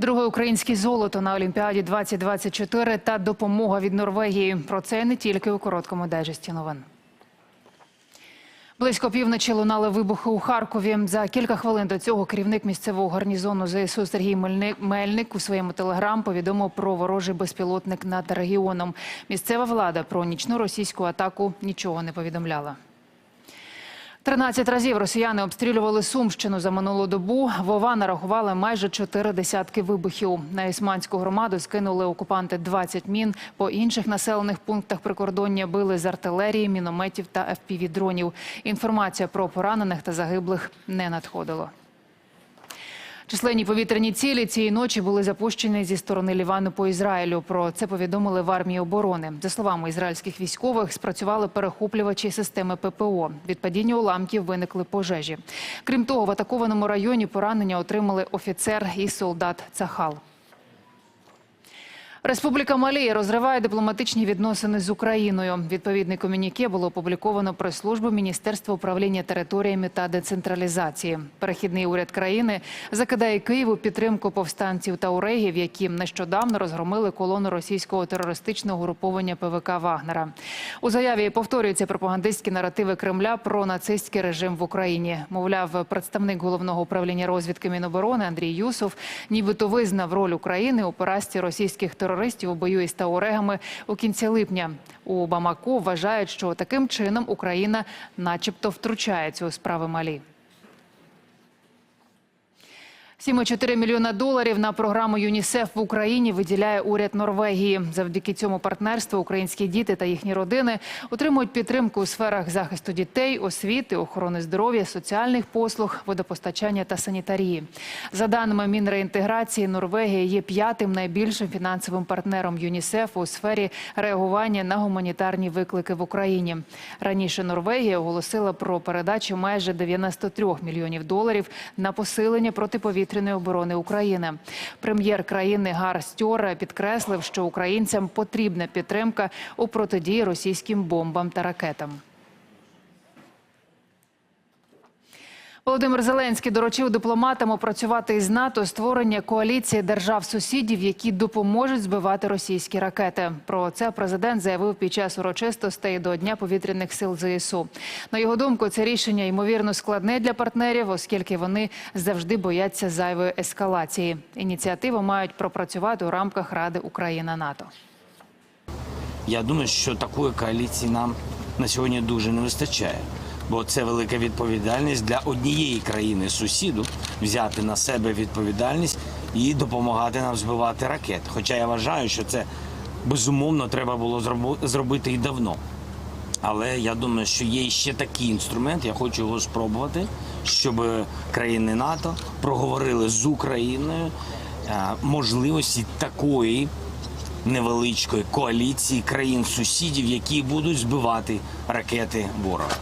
Друге українське золото на Олімпіаді 2024 та допомога від Норвегії. Про це не тільки у короткому дайджесті новин. Близько півночі лунали вибухи у Харкові. За кілька хвилин до цього керівник місцевого гарнізону ЗСУ Сергій Мельник, у своєму телеграм повідомив про ворожий безпілотник над регіоном. Місцева влада про нічну російську атаку нічого не повідомляла. 13 разів росіяни обстрілювали Сумщину за минулу добу. Вова нарахували майже чотири десятки вибухів. На Ісманську громаду скинули окупанти 20 мін. По інших населених пунктах прикордоння били з артилерії, мінометів та FPV-дронів. Інформація про поранених та загиблих не надходило. Численні повітряні цілі цієї ночі були запущені зі сторони Лівану по Ізраїлю. Про це повідомили в армії оборони. За словами ізраїльських військових, спрацювали перехоплювачі системи ППО. Від падіння уламків виникли пожежі. Крім того, в атакованому районі поранення отримали офіцер і солдат Цахал. Республіка Малі розриває дипломатичні відносини з Україною. Відповідний комюніке було опубліковано прес-службу Міністерства управління територіями та децентралізації. Перехідний уряд країни закидає Києву підтримку повстанців та урегів, які нещодавно розгромили колону російського терористичного груповання ПВК Вагнера. У заяві повторюються пропагандистські наративи Кремля про нацистський режим в Україні. Мовляв, представник головного управління розвідки Міноборони Андрій Юсов нібито визнав роль України у поразці російських терористів терористів у бою із таурегами у кінці липня. У Бамаку вважають, що таким чином Україна, начебто, втручається у справи Малі. 7,4 мільйона доларів на програму ЮНІСЕФ в Україні виділяє уряд Норвегії. Завдяки цьому партнерству українські діти та їхні родини отримують підтримку у сферах захисту дітей, освіти, охорони здоров'я, соціальних послуг, водопостачання та санітарії. За даними Мінреінтеграції, Норвегія є п'ятим найбільшим фінансовим партнером ЮНІСЕФ у сфері реагування на гуманітарні виклики в Україні. Раніше Норвегія оголосила про передачу майже 93 мільйонів доларів на посилення протиповітряної повітряної оборони України. Прем'єр країни Гар Стьора підкреслив, що українцям потрібна підтримка у протидії російським бомбам та ракетам. Володимир Зеленський доручив дипломатам опрацювати із НАТО створення коаліції держав-сусідів, які допоможуть збивати російські ракети. Про це президент заявив під час урочистостей до Дня повітряних сил ЗСУ. На його думку, це рішення ймовірно складне для партнерів, оскільки вони завжди бояться зайвої ескалації. Ініціативу мають пропрацювати у рамках Ради Україна НАТО. Я думаю, що такої коаліції нам на сьогодні дуже не вистачає. Бо це велика відповідальність для однієї країни сусіду взяти на себе відповідальність і допомагати нам збивати ракети. Хоча я вважаю, що це безумовно треба було зробити і давно. Але я думаю, що є ще такий інструмент. Я хочу його спробувати, щоб країни НАТО проговорили з Україною можливості такої невеличкої коаліції країн-сусідів, які будуть збивати ракети ворога.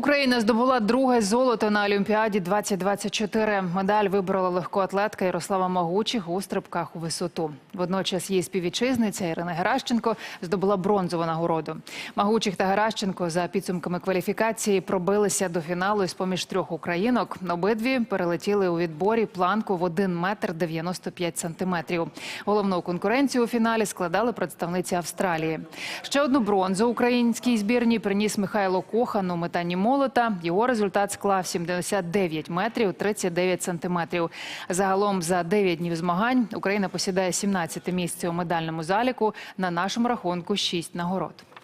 Україна здобула друге золото на Олімпіаді 2024. Медаль виборола легкоатлетка Ярослава Магучих у стрибках у висоту. Водночас її співвітчизниця Ірина Геращенко здобула бронзову нагороду. Магучих та Геращенко за підсумками кваліфікації пробилися до фіналу з поміж трьох українок. Обидві перелетіли у відборі планку в 1 метр 95 сантиметрів. Головну конкуренцію у фіналі складали представниці Австралії. Ще одну бронзу українській збірні приніс Михайло Кохан у метанні молота. Його результат склав 79 метрів 39 сантиметрів. Загалом за 9 днів змагань Україна посідає 17 місце у медальному заліку. На нашому рахунку 6 нагород.